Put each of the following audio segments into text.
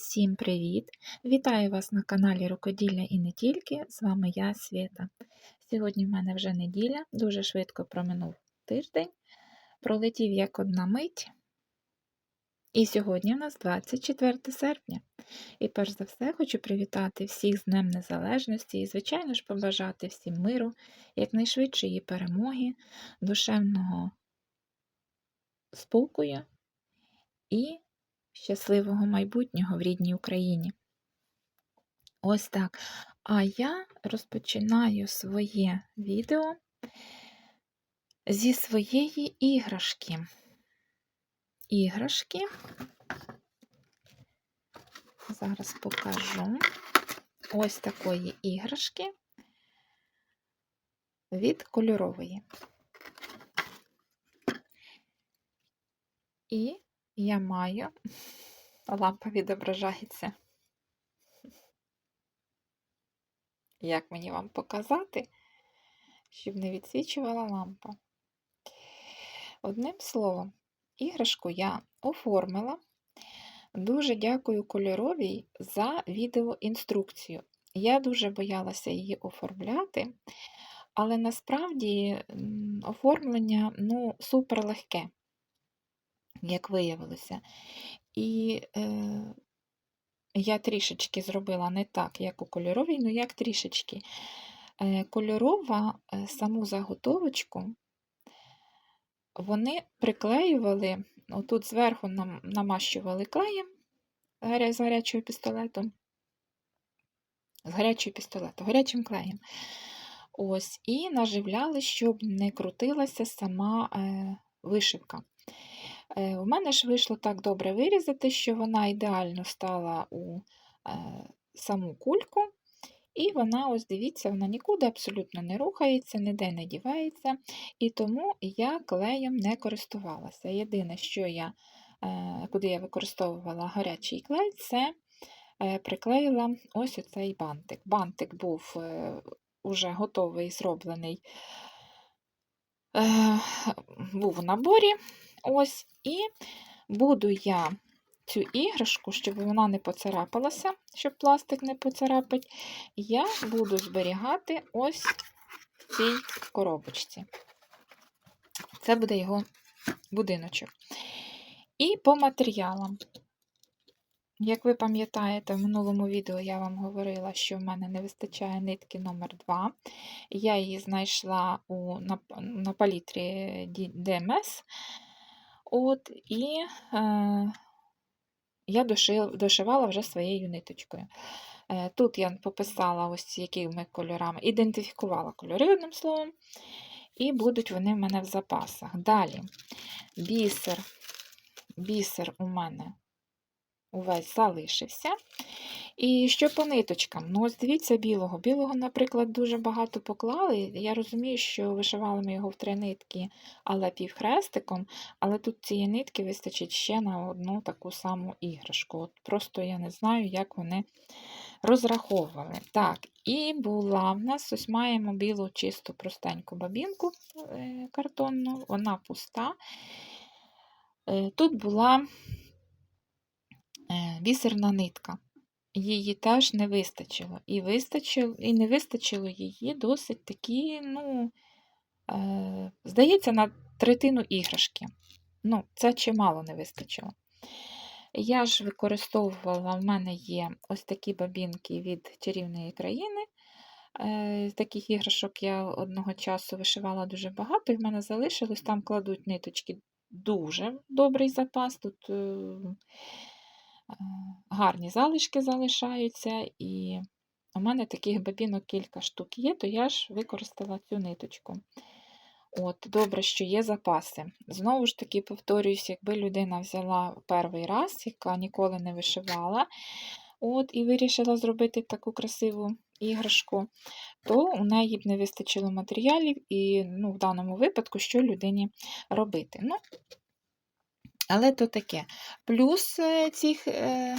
Всім привіт! Вітаю вас на каналі Рукоділля і не тільки. З вами я, Свята. Сьогодні в мене вже неділя, дуже швидко проминув тиждень, пролетів як одна мить. І сьогодні у нас 24 серпня. І перш за все хочу привітати всіх з Днем Незалежності і, звичайно ж, побажати всім миру, якнайшвидшої перемоги, душевного спокою і щасливого майбутнього в рідній Україні. Ось так. А я розпочинаю своє відео зі своєї іграшки. Іграшки. Зараз покажу ось такої іграшки від кольорової. І я маю, лампа відображається. Як мені вам показати, щоб не відсвічувала лампа? Одним словом, іграшку я оформила. Дуже дякую кольоровій за відеоінструкцію. Я дуже боялася її оформляти, але насправді оформлення ну, супер легке як виявилося. І е, я трішечки зробила не так, як у кольоровій, ну як трішечки. Е, Кольорова е, саму заготовочку вони приклеювали, отут зверху нам, намащували клеєм з гарячого пістолету, з гарячого пістолету, гарячим клеєм. Ось, І наживляли, щоб не крутилася сама е, вишивка. Е, у мене ж вийшло так добре вирізати, що вона ідеально стала у е, саму кульку. І вона, ось дивіться, вона нікуди абсолютно не рухається, ніде не дівається. І тому я клеєм не користувалася. Єдине, що я, е, куди я використовувала гарячий клей, це приклеїла ось оцей бантик. Бантик був уже готовий, зроблений, був у наборі. Ось, І буду я цю іграшку, щоб вона не поцарапалася, щоб пластик не поцарапать, я буду зберігати ось в цій коробочці. Це буде його будиночок. І по матеріалам. Як ви пам'ятаєте, в минулому відео я вам говорила, що в мене не вистачає нитки номер 2 Я її знайшла у, на, на палітрі DMS. От, І е, я дошив, дошивала вже своєю ниточкою. Е, Тут я пописала ось якими кольорами, ідентифікувала кольори, одним словом, і будуть вони в мене в запасах. Далі бісер. Бісер у мене увесь залишився. І що по ниточкам? Ну, ось дивіться білого. Білого, наприклад, дуже багато поклали. Я розумію, що вишивали ми його в три нитки, але півхрестиком, але тут цієї нитки вистачить ще на одну таку саму іграшку. От Просто я не знаю, як вони розраховували. Так, і була в нас, ось маємо білу чисту простеньку бабінку е, картонну, вона пуста. Е, тут була бісерна нитка її теж не вистачило. І вистачило, і не вистачило її досить такі, ну, е, здається, на третину іграшки. Ну, Це чимало не вистачило. Я ж використовувала, в мене є ось такі бабінки від чарівної країни. З таких іграшок я одного часу вишивала дуже багато, і в мене залишилось, там кладуть ниточки дуже добрий запас. Тут е, гарні залишки залишаються, і у мене таких бабінок кілька штук є, то я ж використала цю ниточку. От, Добре, що є запаси. Знову ж таки, повторююсь, якби людина взяла перший раз, яка ніколи не вишивала, от, і вирішила зробити таку красиву іграшку, то у неї б не вистачило матеріалів, і ну, в даному випадку, що людині робити. Ну, але то таке. Плюс е, цих е,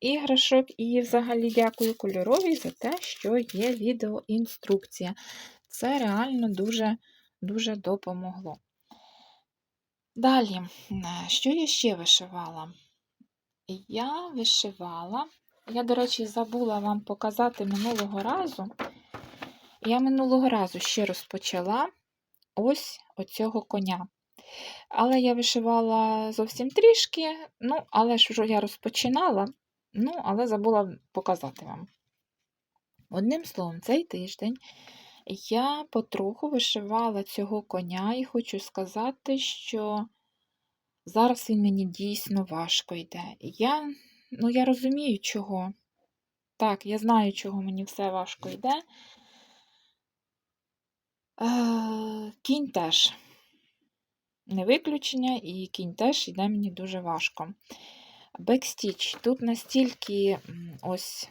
іграшок, і взагалі дякую кольоровій за те, що є відеоінструкція. Це реально дуже, дуже допомогло. Далі, що я ще вишивала? я вишивала. Я, до речі, забула вам показати минулого разу. Я минулого разу ще розпочала ось оцього коня. Але я вишивала зовсім трішки, ну, але ж вже я розпочинала, ну, але забула показати вам. Одним словом, цей тиждень я потроху вишивала цього коня і хочу сказати, що зараз він мені дійсно важко йде. Я, ну, я розумію, чого. Так, я знаю, чого мені все важко йде. Е, Кінь теж не виключення, і кінь теж йде мені дуже важко. Бекстіч. Тут настільки ось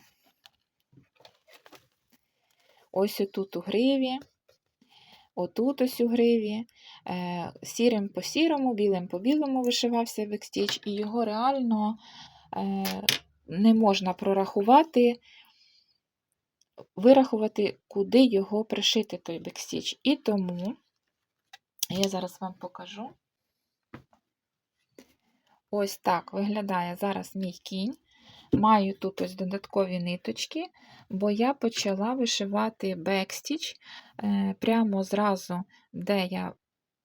ось отут у гриві, отут ось у гриві, е, сірим по сірому, білим по білому вишивався бекстіч, і його реально е, не можна прорахувати, вирахувати, куди його пришити, той бекстіч. І тому я зараз вам покажу. Ось так виглядає зараз мій кінь. Маю тут ось додаткові ниточки, бо я почала вишивати бекстіч е, прямо зразу, де я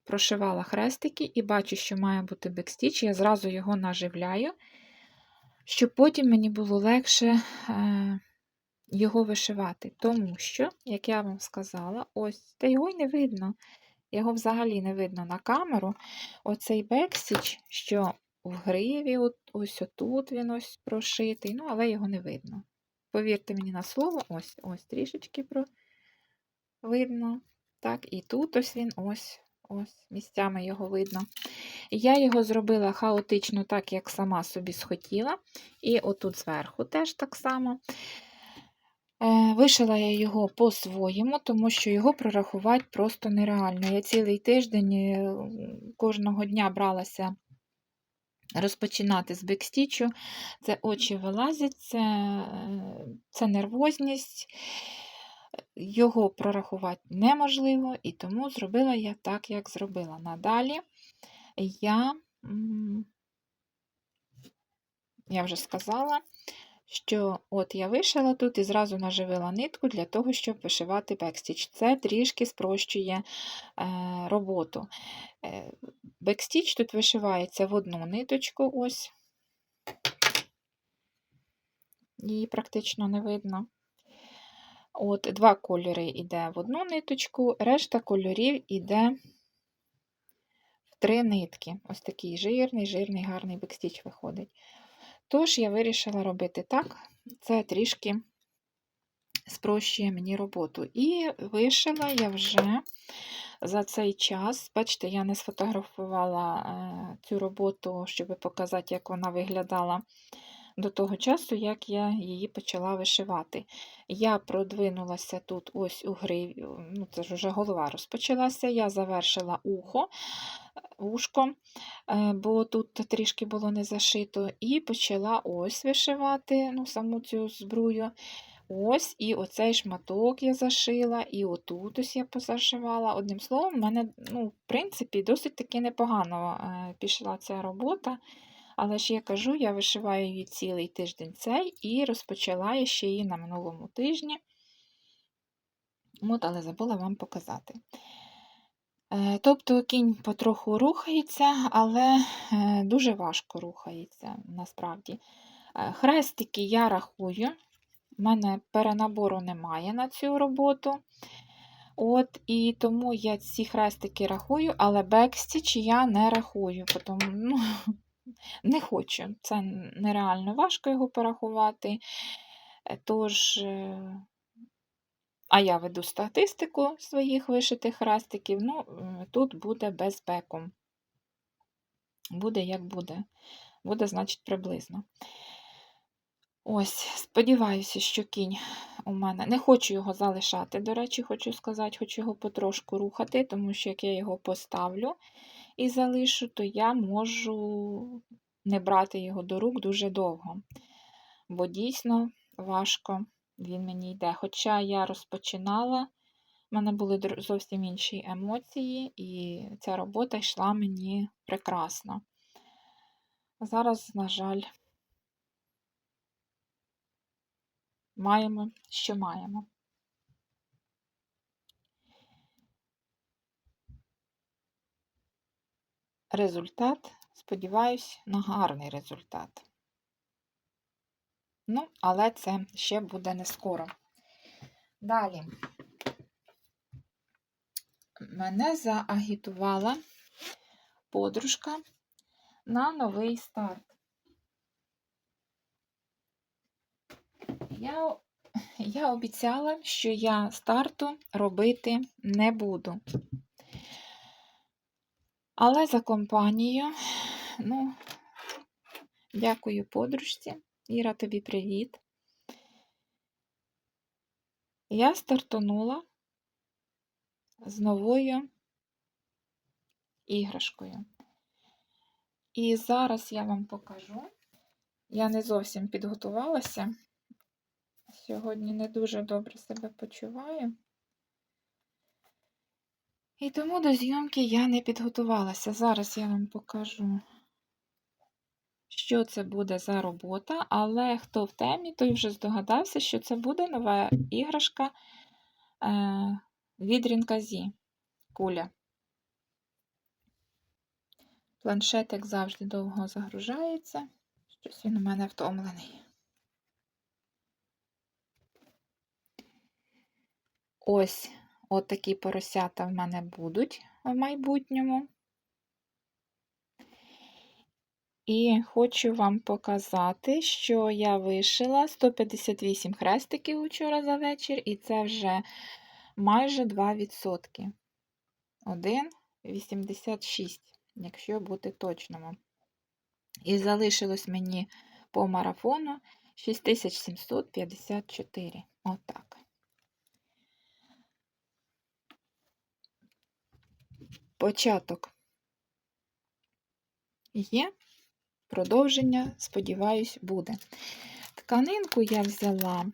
прошивала хрестики, і бачу, що має бути бекстіч, я зразу його наживляю, щоб потім мені було легше е, його вишивати. Тому що, як я вам сказала, ось, та його й не видно. Його взагалі не видно на камеру. Оцей бекстіч, що в гриві, ось отут він ось прошитий, ну, але його не видно. Повірте мені на слово, ось ось трішечки про... видно. Так, і тут ось він ось ось місцями його видно. Я його зробила хаотично, так, як сама собі схотіла. І отут зверху теж так само. Е, Вишила я його по-своєму, тому що його прорахувати просто нереально. Я цілий тиждень е, кожного дня бралася розпочинати з бекстічу. Це очі вилазять, це, е, це нервозність. Його прорахувати неможливо, і тому зробила я так, як зробила. Надалі я, я вже сказала, що от я вишила тут і зразу наживила нитку для того, щоб вишивати бекстіч. Це трішки спрощує е, роботу. Е, Бекстіч тут вишивається в одну ниточку, ось, її практично не видно. От, Два кольори йде в одну ниточку, решта кольорів йде в три нитки. Ось такий жирний, жирний, гарний бекстіч виходить. Тож я вирішила робити так, це трішки спрощує мені роботу. І вишила я вже за цей час, бачите, я не сфотографувала е, цю роботу, щоб показати, як вона виглядала до того часу, як я її почала вишивати. Я продвинулася тут ось у гриві, ну це ж вже голова розпочалася, я завершила ухо, ушко, е, бо тут трішки було не зашито, і почала ось вишивати ну, саму цю збрую. Ось, і оцей шматок я зашила, і отут ось я позашивала. Одним словом, в мене, ну, в принципі, досить таки непогано е, пішла ця робота. Але ж я кажу, я вишиваю її цілий тиждень цей і розпочала я ще її на минулому тижні. От, але забула вам показати. Е, Тобто кінь потроху рухається, але е, дуже важко рухається насправді. Е, Хрестики я рахую, у мене перенабору немає на цю роботу. От, І тому я ці хрестики рахую, але бекстіч я не рахую, тому, ну, не хочу. Це нереально важко його порахувати. Е, Тож, е, а я веду статистику своїх вишитих хрестиків, ну, тут буде без беку. Буде як буде. Буде, значить, приблизно. Ось, сподіваюся, що кінь у мене. Не хочу його залишати, до речі, хочу сказати, хочу його потрошку рухати, тому що як я його поставлю і залишу, то я можу не брати його до рук дуже довго. Бо дійсно важко він мені йде. Хоча я розпочинала, в мене були зовсім інші емоції, і ця робота йшла мені прекрасно. Зараз, на жаль, маємо, що маємо. Результат, сподіваюсь, на гарний результат. Ну, але це ще буде не скоро. Далі. Мене заагітувала подружка на новий старт. Я, я обіцяла, що я старту робити не буду. Але за компанію, ну, дякую подружці. Іра, тобі привіт. Я стартанула з новою іграшкою. І зараз я вам покажу. Я не зовсім підготувалася. Сьогодні не дуже добре себе почуваю. І тому до зйомки я не підготувалася. Зараз я вам покажу, що це буде за робота, але хто в темі, той вже здогадався, що це буде нова іграшка е, від Рінказі куля. Планшет, як завжди, довго загружається. Щось він у мене втомлений. Ось от такі поросята в мене будуть в майбутньому. І хочу вам показати, що я вишила 158 хрестиків учора за вечір, і це вже майже 2%. 1,86, якщо бути точному. І залишилось мені по марафону 6754. Отак. Початок є, продовження, сподіваюсь, буде. Тканинку я взяла,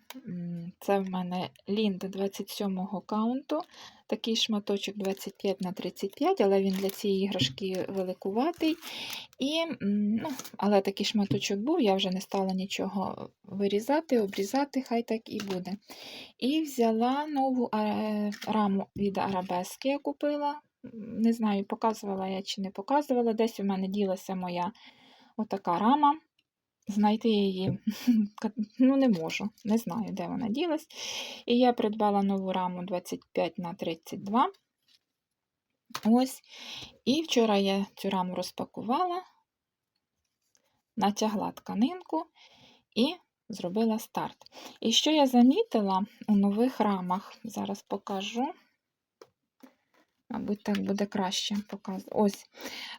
це в мене лінт 27 каунту, такий шматочок 25 на 35, але він для цієї іграшки великуватий. І, ну, Але такий шматочок був, я вже не стала нічого вирізати, обрізати, хай так і буде. І взяла нову раму від арабески, я купила. Не знаю, показувала я чи не показувала. Десь у мене ділася моя отака рама. Знайти її ну, не можу, не знаю, де вона ділась. І я придбала нову раму 25 на 32. Ось. І вчора я цю раму розпакувала, натягла тканинку і зробила старт. І що я замітила у нових рамах, зараз покажу. Мабуть, так буде краще показувати. Ось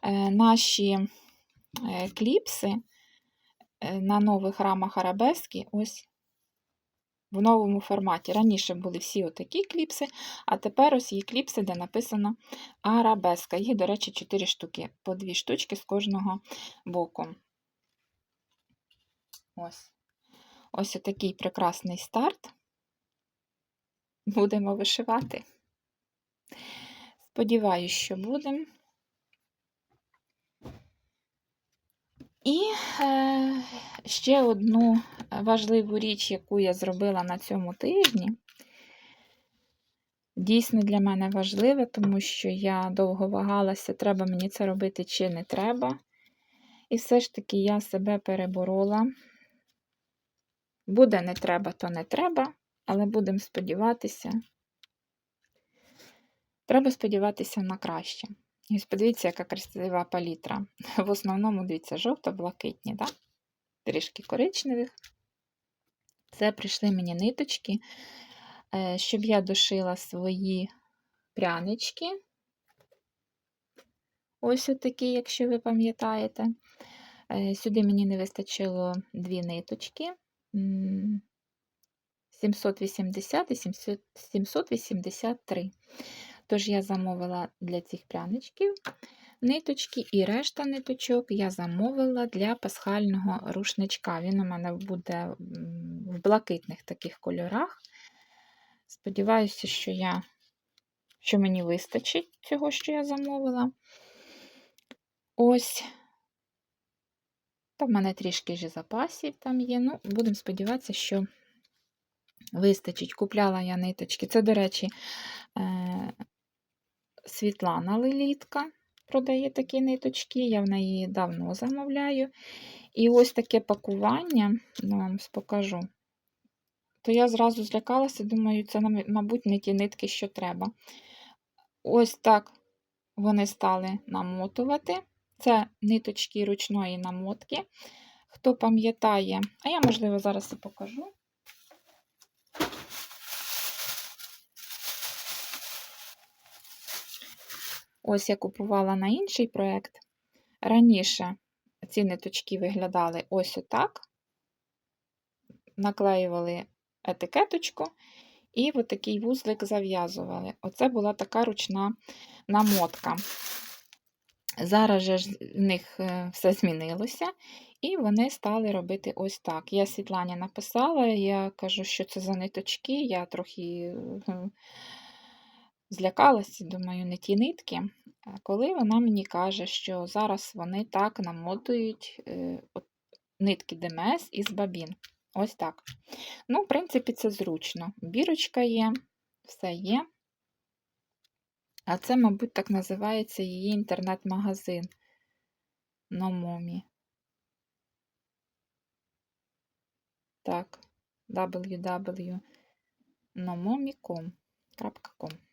е, наші е, кліпси. Е, на нових рамах арабески ось в новому форматі. Раніше були всі отакі кліпси, а тепер ось є кліпси, де написано арабеска. Їх, до речі, 4 штуки, по 2 штучки з кожного боку. Ось ось отакий прекрасний старт. Будемо вишивати. Сподіваюсь, що будемо. І е, ще одну важливу річ, яку я зробила на цьому тижні, дійсно для мене важливе, тому що я довго вагалася, треба мені це робити чи не треба. І все ж таки я себе переборола. Буде не треба, то не треба, але будемо сподіватися. Треба сподіватися на краще. Ось подивіться, яка красива палітра. В основному, дивіться, жовто-блакитні, да? трішки коричневих. Це прийшли мені ниточки, е, щоб я дошила свої прянички. Ось отакі, якщо ви пам'ятаєте. Е, сюди мені не вистачило дві ниточки. 780 і 783. Тож я замовила для цих пряничків ниточки, і решта ниточок я замовила для пасхального рушничка. Він у мене буде в блакитних таких кольорах. Сподіваюся, що я, що мені вистачить цього, що я замовила. Ось. Та в мене трішки ж запасів там є. Ну, будемо сподіватися, що Вистачить, купляла я ниточки. Це, до речі, е, Світлана Лелітка продає такі ниточки, я в неї давно замовляю. І ось таке пакування, ну, вам покажу. То я зразу злякалася, думаю, це, мабуть, не ті нитки, що треба. Ось так вони стали намотувати. Це ниточки ручної намотки. Хто пам'ятає, а я, можливо, зараз і покажу. Ось я купувала на інший проєкт. Раніше ці ниточки виглядали ось отак. Наклеювали етикеточку і от такий вузлик зав'язували. Оце була така ручна намотка. Зараз же в них е, все змінилося, і вони стали робити ось так. Я Світлані написала, я кажу, що це за ниточки, я трохи злякалася, думаю, не ті нитки. Коли вона мені каже, що зараз вони так намотують е, нитки ДМС із бабін. Ось так. Ну, в принципі, це зручно. Бірочка є, все є. А це, мабуть, так називається її інтернет-магазин Номомі. Так, www.nomomi.com.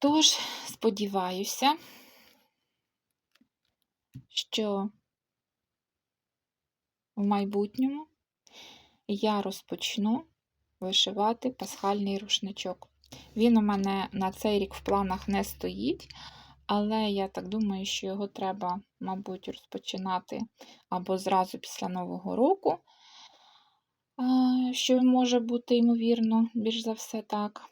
Тож, сподіваюся, що в майбутньому я розпочну вишивати пасхальний рушничок. Він у мене на цей рік в планах не стоїть, але я так думаю, що його треба, мабуть, розпочинати або зразу після Нового року, що може бути, ймовірно, більш за все так.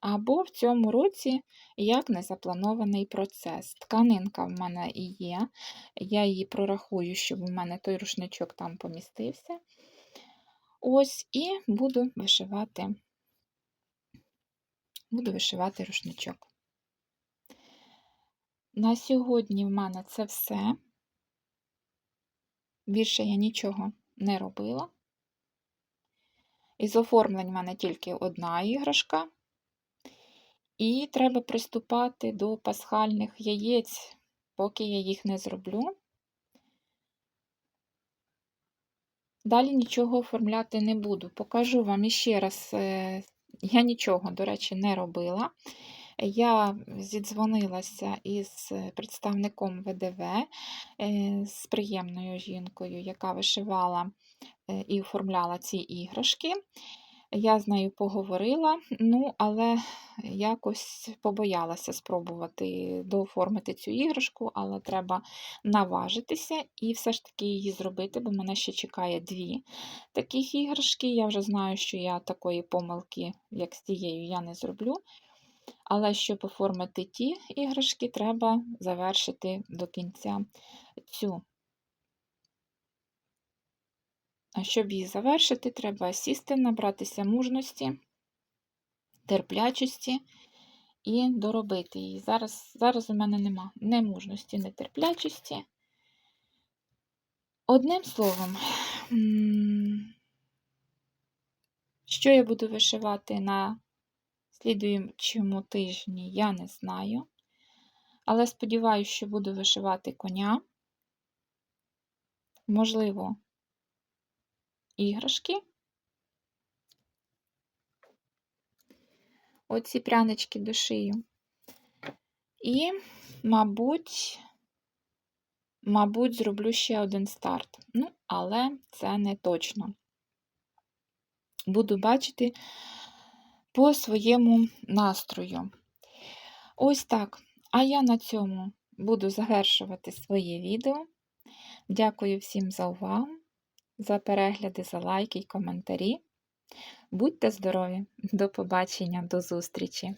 Або в цьому році як незапланований процес. Тканинка в мене і є. Я її прорахую, щоб у мене той рушничок там помістився. Ось, і буду вишивати, буду вишивати рушничок. На сьогодні в мене це все. Більше я нічого не робила. Із оформлень в мене тільки одна іграшка. І треба приступати до пасхальних яєць, поки я їх не зроблю. Далі нічого оформляти не буду. Покажу вам іще раз, е, я нічого, до речі, не робила. Я зідзвонилася із представником ВДВ, е, з приємною жінкою, яка вишивала е, і оформляла ці іграшки. Я з нею поговорила, ну, але якось побоялася спробувати дооформити цю іграшку, але треба наважитися і все ж таки її зробити, бо мене ще чекає дві таких іграшки. Я вже знаю, що я такої помилки, як з тією, я не зроблю. Але щоб оформити ті іграшки, треба завершити до кінця цю щоб її завершити, треба сісти, набратися мужності, терплячості і доробити її. Зараз зараз у мене нема ні мужності, ні терплячості. Одним словом, що я буду вишивати на слідуючому тижні, я не знаю. Але сподіваюся, що буду вишивати коня. Можливо, іграшки. Оці прянички до шию. І, мабуть, мабуть, зроблю ще один старт. Ну, але це не точно. Буду бачити по своєму настрою. Ось так. А я на цьому буду завершувати своє відео. Дякую всім за увагу за перегляди, за лайки і коментарі. Будьте здорові! До побачення, до зустрічі!